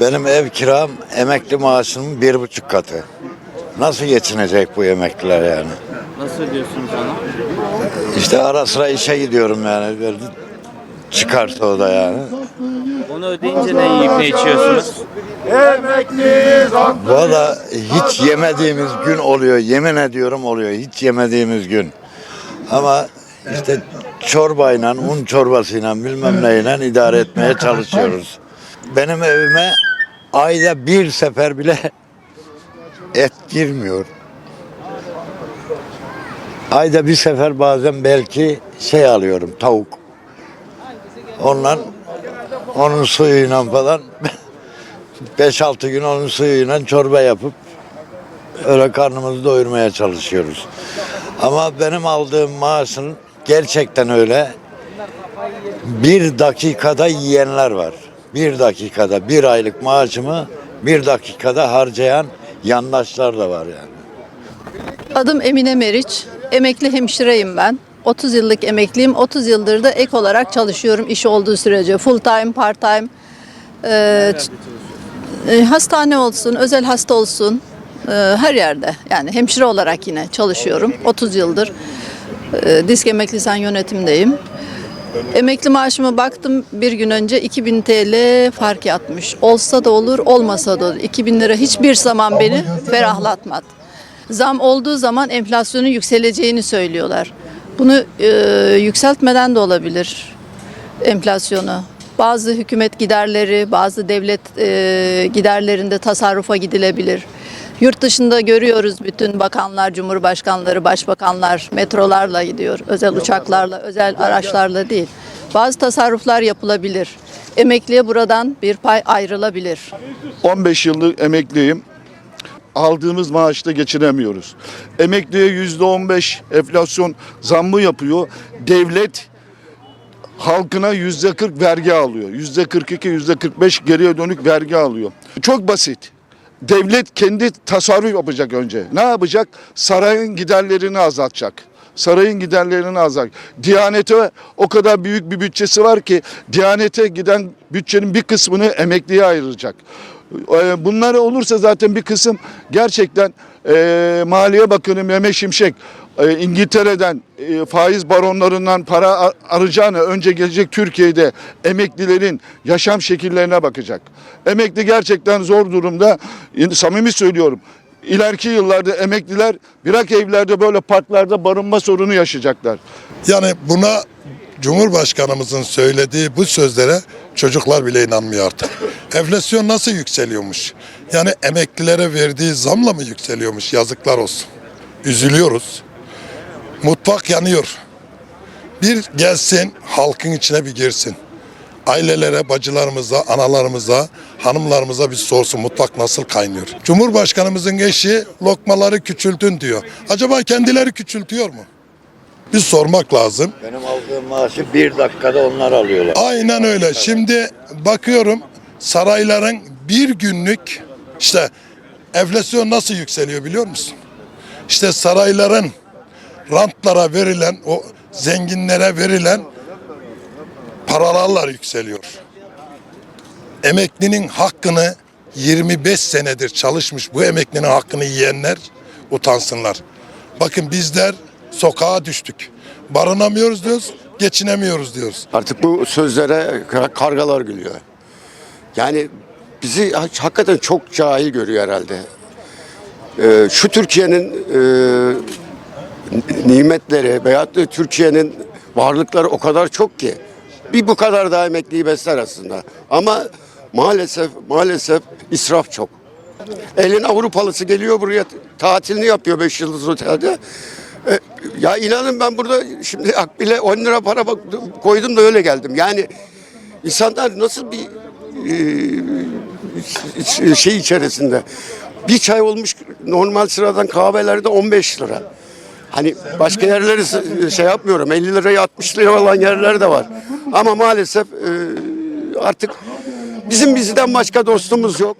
Benim ev kiram emekli maaşının bir buçuk katı. Nasıl geçinecek bu emekliler yani? Nasıl ödüyorsunuz onu? İşte ara sıra işe gidiyorum yani. Böyle çıkarsa o da yani. Onu ödeyince ne yiyip ne içiyorsunuz? Valla hiç yemediğimiz gün oluyor. Yemin ediyorum oluyor. Hiç yemediğimiz gün. Ama işte çorbayla, un çorbasıyla bilmem neyle idare etmeye çalışıyoruz. Benim evime ayda bir sefer bile et girmiyor. Ayda bir sefer bazen belki şey alıyorum tavuk. Ondan onun suyuyla falan 5-6 gün onun suyuyla çorba yapıp öyle karnımızı doyurmaya çalışıyoruz. Ama benim aldığım maaşın gerçekten öyle bir dakikada yiyenler var. Bir dakikada bir aylık maaşımı bir dakikada harcayan yandaşlar da var yani. Adım Emine Meriç. Emekli hemşireyim ben. 30 yıllık emekliyim. 30 yıldır da ek olarak çalışıyorum iş olduğu sürece. Full time, part time. Ee, e, hastane olsun, özel hasta olsun. e, her yerde. Yani hemşire olarak yine çalışıyorum. 30 yıldır. E, disk emekli sen yönetimdeyim. Emekli maaşıma baktım bir gün önce 2000 TL fark yatmış. Olsa da olur, olmasa da olur. 2000 lira hiçbir zaman beni ferahlatmadı. Zam olduğu zaman enflasyonun yükseleceğini söylüyorlar. Bunu e, yükseltmeden de olabilir enflasyonu. Bazı hükümet giderleri, bazı devlet e, giderlerinde tasarrufa gidilebilir. Yurt dışında görüyoruz bütün bakanlar, cumhurbaşkanları, başbakanlar metrolarla gidiyor. Özel uçaklarla, özel araçlarla değil. Bazı tasarruflar yapılabilir. Emekliye buradan bir pay ayrılabilir. 15 yıllık emekliyim. Aldığımız maaşla geçinemiyoruz. Emekliye yüzde 15 enflasyon zammı yapıyor. Devlet halkına yüzde 40 vergi alıyor. Yüzde 42, yüzde 45 geriye dönük vergi alıyor. Çok basit. Devlet kendi tasarruf yapacak önce. Ne yapacak? Sarayın giderlerini azaltacak. Sarayın giderlerini azaltacak. Diyanete o kadar büyük bir bütçesi var ki Diyanete giden bütçenin bir kısmını emekliye ayıracak. Ee, Bunlar olursa zaten bir kısım gerçekten e, Maliye Bakanı Mehmet Şimşek e, İngiltere'den e, faiz baronlarından para arayacağına önce gelecek Türkiye'de emeklilerin yaşam şekillerine bakacak. Emekli gerçekten zor durumda. Samimi söylüyorum. İleriki yıllarda emekliler bırak evlerde böyle parklarda barınma sorunu yaşayacaklar. Yani buna Cumhurbaşkanımızın söylediği bu sözlere çocuklar bile inanmıyor artık. Enflasyon nasıl yükseliyormuş? Yani emeklilere verdiği zamla mı yükseliyormuş? Yazıklar olsun. Üzülüyoruz. Mutfak yanıyor. Bir gelsin halkın içine bir girsin. Ailelere, bacılarımıza, analarımıza, hanımlarımıza bir sorsun mutfak nasıl kaynıyor. Cumhurbaşkanımızın eşi lokmaları küçültün diyor. Acaba kendileri küçültüyor mu? Bir sormak lazım. Benim aldığım maaşı bir dakikada onlar alıyorlar. Aynen öyle. Şimdi bakıyorum sarayların bir günlük işte enflasyon nasıl yükseliyor biliyor musun? İşte sarayların rantlara verilen o zenginlere verilen paralarla yükseliyor. Emeklinin hakkını 25 senedir çalışmış bu emeklinin hakkını yiyenler utansınlar. Bakın bizler sokağa düştük. Barınamıyoruz diyoruz, geçinemiyoruz diyoruz. Artık bu sözlere kar- kargalar gülüyor. Yani bizi ha- hakikaten çok cahil görüyor herhalde. Ee, şu Türkiye'nin e, nimetleri veyahut da Türkiye'nin varlıkları o kadar çok ki bir bu kadar daha emekliyi besler aslında. Ama maalesef maalesef israf çok. Elin Avrupalısı geliyor buraya tatilini yapıyor 5 yıldız otelde. E, ya inanın ben burada şimdi akbile 10 lira para koydum da öyle geldim. Yani insanlar nasıl bir e, şey içerisinde bir çay olmuş normal sıradan kahvelerde 15 lira. Hani başka yerleri şey yapmıyorum 50 liraya 60 lira olan yerler de var. Ama maalesef e, artık bizim bizden başka dostumuz yok.